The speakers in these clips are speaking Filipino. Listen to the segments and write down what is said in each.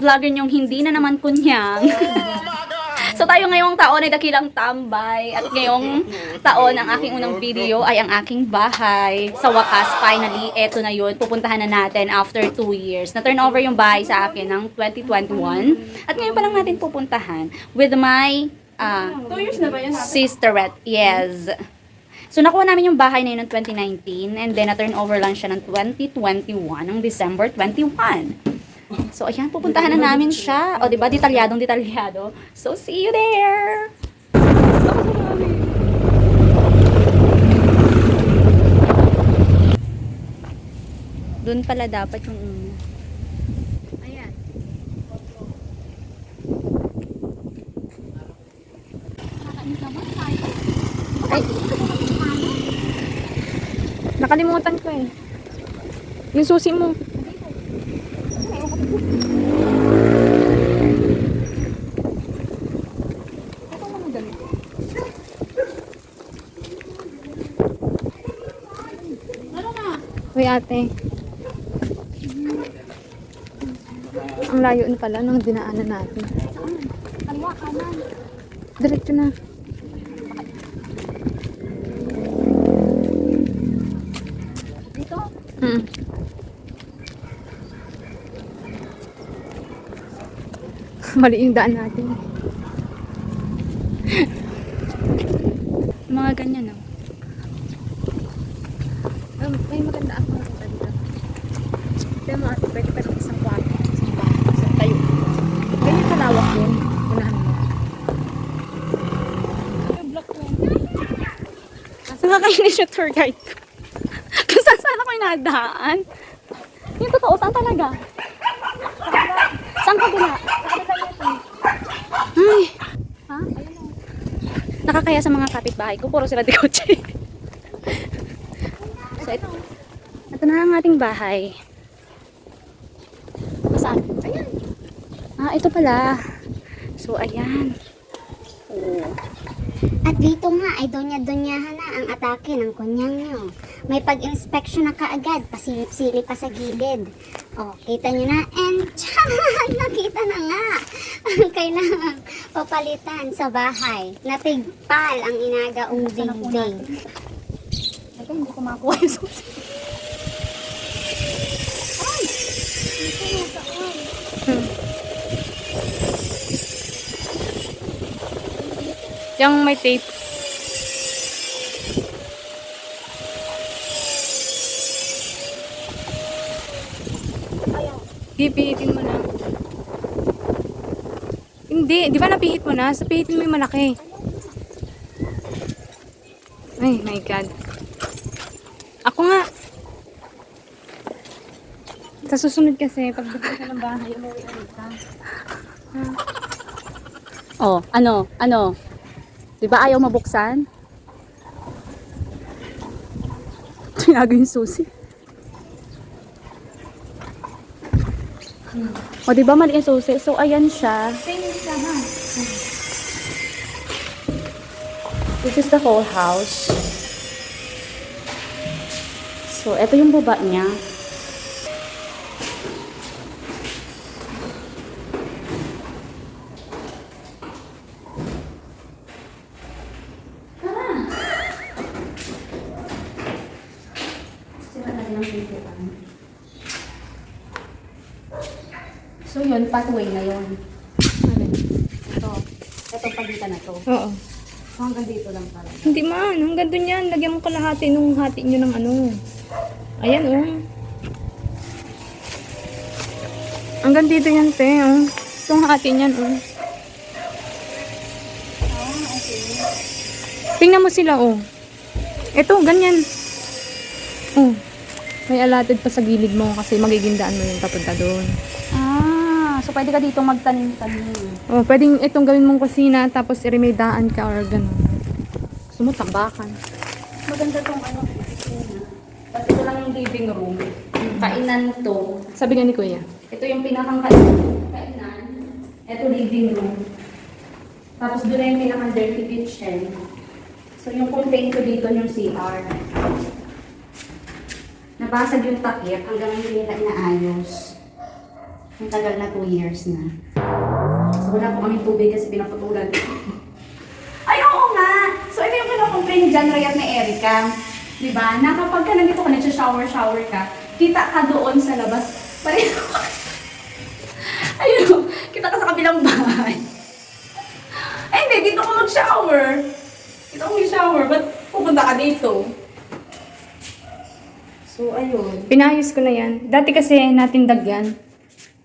ang vlogger niyong hindi na naman kunyang. so tayo ngayong taon ay dakilang tambay at ngayong taon ang aking unang video ay ang aking bahay. Sa wakas, finally, eto na yun. Pupuntahan na natin after 2 years. Na-turn over yung bahay sa akin ng 2021. At ngayon pa lang natin pupuntahan with my Two years na ba yun? sisterette. Yes. So, nakuha namin yung bahay na yun ng 2019 and then na-turn over lang siya ng 2021 ng December 21. So, ayan, pupuntahan na namin siya. O, di ba? Detalyadong detalyado. So, see you there! Doon pala dapat yung una. Ayan. Nakalimutan ko eh. Yung susi mo. Uy ate. Ang layo na pala ng dinaanan natin. Kaliwa, kanan. Diretso na. Dito. Mm. Mali yung daan natin. Mga ganyan, no? May maganda ako nakita dito. Pero mga ate, pwede pa rin isang kwarto. Isang tayo. Ganyan kalawak yun. Unahan mo. Nakakainis yung tour guide ko. Kung saan saan ako inadaan. Yung totoo, saan talaga? Saan kabila? Ay. Ha? Nakakaya sa mga kapitbahay ko. Puro sila di kotse. so, ito. Ito na ang ating bahay. Saan? Ayan. Ah, ito pala. So, ayan. Oh. At dito nga ay donya-donyahan na ang atake ng kunyang nyo. May pag-inspection na kaagad, pasilip-silip pa sa gilid. O, kita nyo na, and tiyaan, nakita na nga ang kailangan papalitan sa bahay. Natigpal ang inagaong dingding. Ito, hindi ko makuha yung susi. Yung may tape. Pipihitin mo na. Hindi, di ba napihit mo na? Sa pihitin mo yung malaki. Ay, my God. Ako nga. Sa susunod kasi, pag dugo ka ng bahay, umuwi ulit ka. Oh, ano? Ano? Di ba ayaw mabuksan? Tinago yung susi. O, di ba mali yung susi? So, ayan siya. This is the whole house. So, ito yung baba niya. So yun, pathway na yun. Ito. Ito pagitan na to. Oo. Hanggang dito lang talaga. Hindi man, hanggang doon yan. Lagyan mo kalahati nung hati nyo ng ano. Ayan oh. Hanggang dito yan, te. Oh. Itong hati niyan, oh. Tingnan mo sila, oh. Ito, ganyan. Oh. May allotted pa sa gilid mo kasi magigindaan mo yung papunta doon. Ah, so pwede ka dito magtanim-tanim. Oh, pwedeng itong gawin mong kusina tapos irimedaan ka or gano'n. Gusto mo tambakan. Maganda tong ano, kusina. Tapos ito lang yung living room. Kainan to. Sabi nga ni Kuya. Ito yung pinakang kainan. Ito living room. Tapos doon na yung pinakang dirty kitchen. So yung contain ko dito yung CR. Nabasag yung takip hanggang hindi nila inaayos. Ang tagal na 2 years na. So wala po kami tubig kasi pinaputulan. Ay, oo nga! So ito yung kinocomplain ni John Ray at ni Erica. Di ba? Na kapag ka nandito ka, nagsha-shower-shower ka, kita ka doon sa labas. Pareho. Ayun, kita ka sa kabilang bahay. Ay, hindi, dito ka mag-shower. Dito ka mag-shower, ba't pupunta ka dito? So, ayun. Pinayos ko na yan. Dati kasi natindag yan.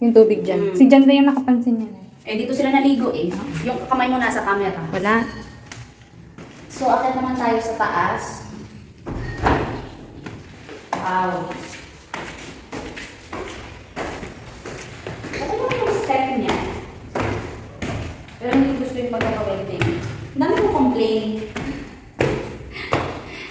Yung tubig dyan. Mm. Si Jan na yung nakapansin yan. eh. Eh, dito sila naligo eh. Yung kamay mo nasa camera. Wala. So, akit naman tayo sa taas. Wow. Ito naman yung step niya. Pero hindi gusto yung pagkaka-wedding. Ang dami mo complain.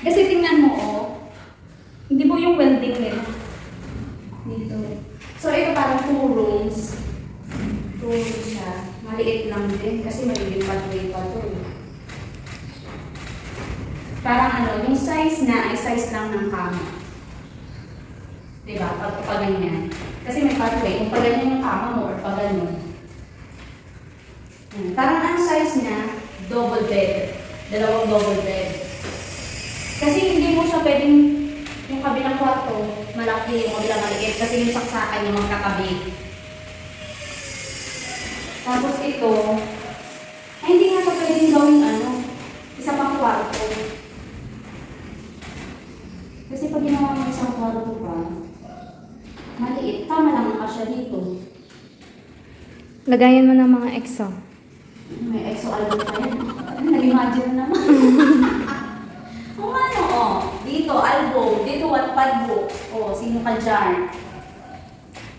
Kasi tingnan mo, oh. Hindi mo yung welding nila. Dito. So, ito parang two rooms. Two rooms siya. Maliit lang din kasi may pathway pa to. eh. Parang ano, yung size na ay size lang ng kama. Diba? Pag ganyan. Kasi may pathway. Kung pag ganyan yung kama mo or pag ganyan. Hmm. Parang ang size niya, double bed. Dalawang double bed. Kasi hindi mo siya pwedeng yung kabilang kwarto, malaki, yung kabilang maliit. Kasi yung saksakan yung magkakabit. Tapos ito, ay hindi nga ito pwedeng gawin ano, isa pang kwarto. Kasi pag ginawa mo isang kwarto pa, maliit, tama lang ang kasya dito. Lagayan mo ng mga exo. May exo album pa yan. Nag-imagine na naman. Kung ano, oh, dito album, dito wattpad book. Oh, sino ka dyan?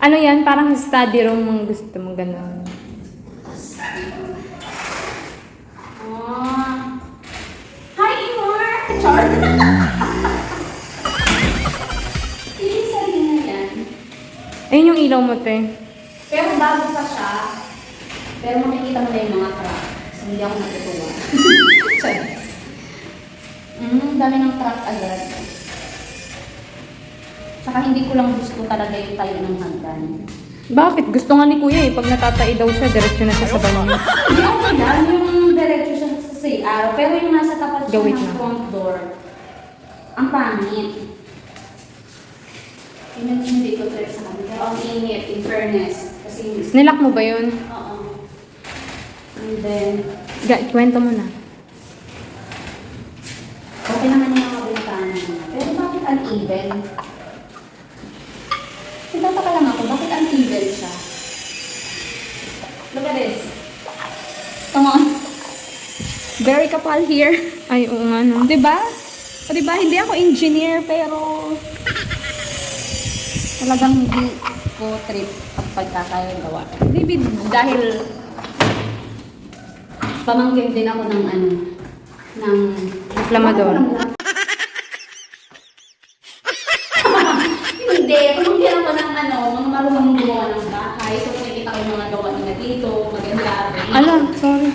Ano yan? Parang study room ang gusto mo gano'n. Ah. Hi, Imor! Char! Hindi sarili na yan. Ayun yung ilaw mo, te. Pero bago pa siya, pero makikita mo na yung mga crack. So, hindi ako natutuwa. Mm, dami ng crack agad. Tsaka hindi ko lang gusto talaga yung tayo ng hagdan. Bakit? Gusto nga ni kuya eh. Pag natatay daw siya, diretso na siya sa banyo. Hindi ako lang yung diretso siya sa CR, pero yung nasa tapat siya Gawin ng na. front door, ang pangit. Yun yung hindi ko trip sa kanya. Pero ang init, in fairness. Kasi, Nilak mo ba yun? And then, Ga, kwento mo na. okay naman yung mga bintana niya. Pero bakit uneven? Nagtataka lang ako, bakit uneven siya? Look at this. Come on. Very kapal here. Ay, oo nga no. Diba? O diba, hindi ako engineer, pero talagang hindi ko trip ang pagkakagawa. Maybe dahil pamangkin din ako ng ano, ng... Reklamador. hindi, pamangkin ako ng ano, mga marunong gumawa ng bahay. So, nakikita ko yung mga gawa nila dito, maganda. Ala, sorry.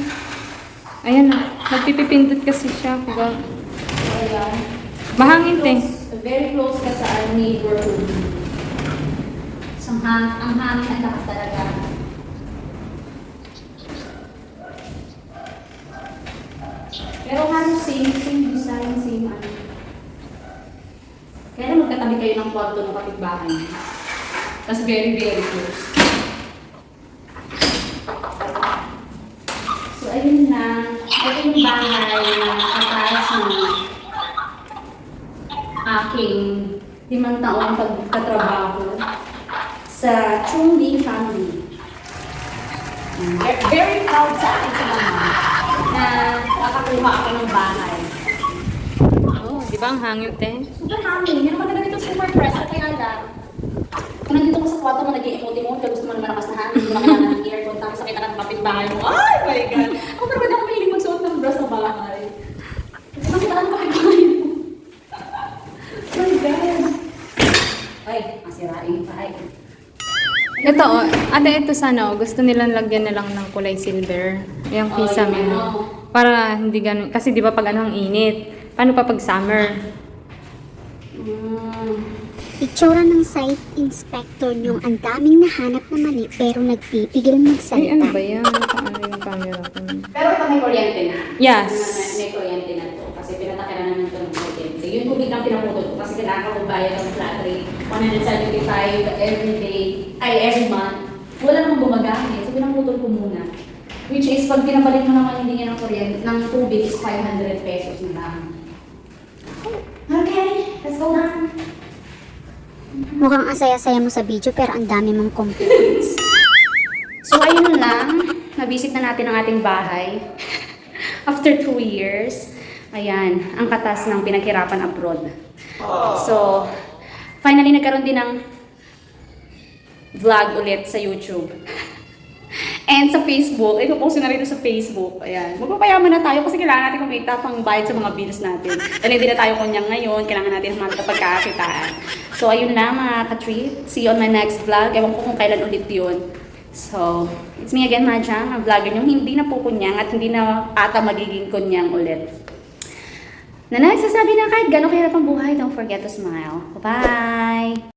Ayan na. Nagpipipindot kasi siya. Kuga. Ayan. Mahangin. Close- Very close ka sa neighborhood. Ang, hang, ang hangin ang lakas talaga. Pero halos same, same design, same ano. Kaya lang magkatabi kayo ng kwarto ng kapitbahay niyo. Tapos very, very close. So, ayun lang. Ito yung bahay na katas ng aking limang taong pagkatrabaho sa Chungli family. Ve- Very proud sa akin sa mama na nakakuha ako ng bahay. Oh, di ba ang hangin, te? Super hangin. Yan naman talaga dito super press. At kaya lang, kung nandito ka sa kwarto mo, nag-i-emote mo, kaya gusto mo na malakas na hangin, hindi mo kailangan ng aircon, tapos sakita ka ng kapitbahay mo. Ay, my God! Ako talaga ako mahilig magsuot ng bra sa bahay. Kasi makita ka ng kapitbahay mo. my God! Ay, masirain pa. Ay. Ito, oh. Ate, ito sana, oh. Gusto nilang lagyan na lang ng kulay silver. Yung Oh, kisame yung mo. ano. Para hindi ganun. Kasi di ba pag ano ang init? Paano pa pag summer? Mm. Itsura ng site inspector niyong ang daming nahanap na mali pero nagpipigil Ay, magsalita. ano ba yan? Paano yung camera ko? Pero ito may kuryente na. Yes. May, may kuryente na to. Kasi pinatakiran na naman ito ng kuryente. Yun kung biglang pinaputol ko kasi kailangan ko bayad ng flat rate. 175 every day, ay every month. Wala namang gumagamit. So pinaputol ko muna. Which is, pag pinabalik mo naman hindi niya ng kuryente, ng tubig is 500 pesos na lang. Okay, let's go na. Mukhang asaya-saya mo sa video pero ang dami mong complaints. So ayun lang, nabisit na natin ang ating bahay. After two years, ayan, ang katas ng pinaghirapan abroad. So, finally nagkaroon din ng vlog ulit sa YouTube. And sa Facebook, ipopost na rin ito sa Facebook. Ayan. Magpapayaman na tayo kasi kailangan natin kumita pang bayad sa mga bills natin. Dahil hindi na tayo kunyang ngayon, kailangan natin humanta pagkakakitaan. So, ayun lang mga ka-treat. See you on my next vlog. Ewan ko kung kailan ulit yun. So, it's me again, Majang, ang vlogger yung hindi na po kunyang at hindi na ata magiging kunyang ulit. Na nagsasabi na kahit gano'ng kahirap ang buhay, don't forget to smile. Bye!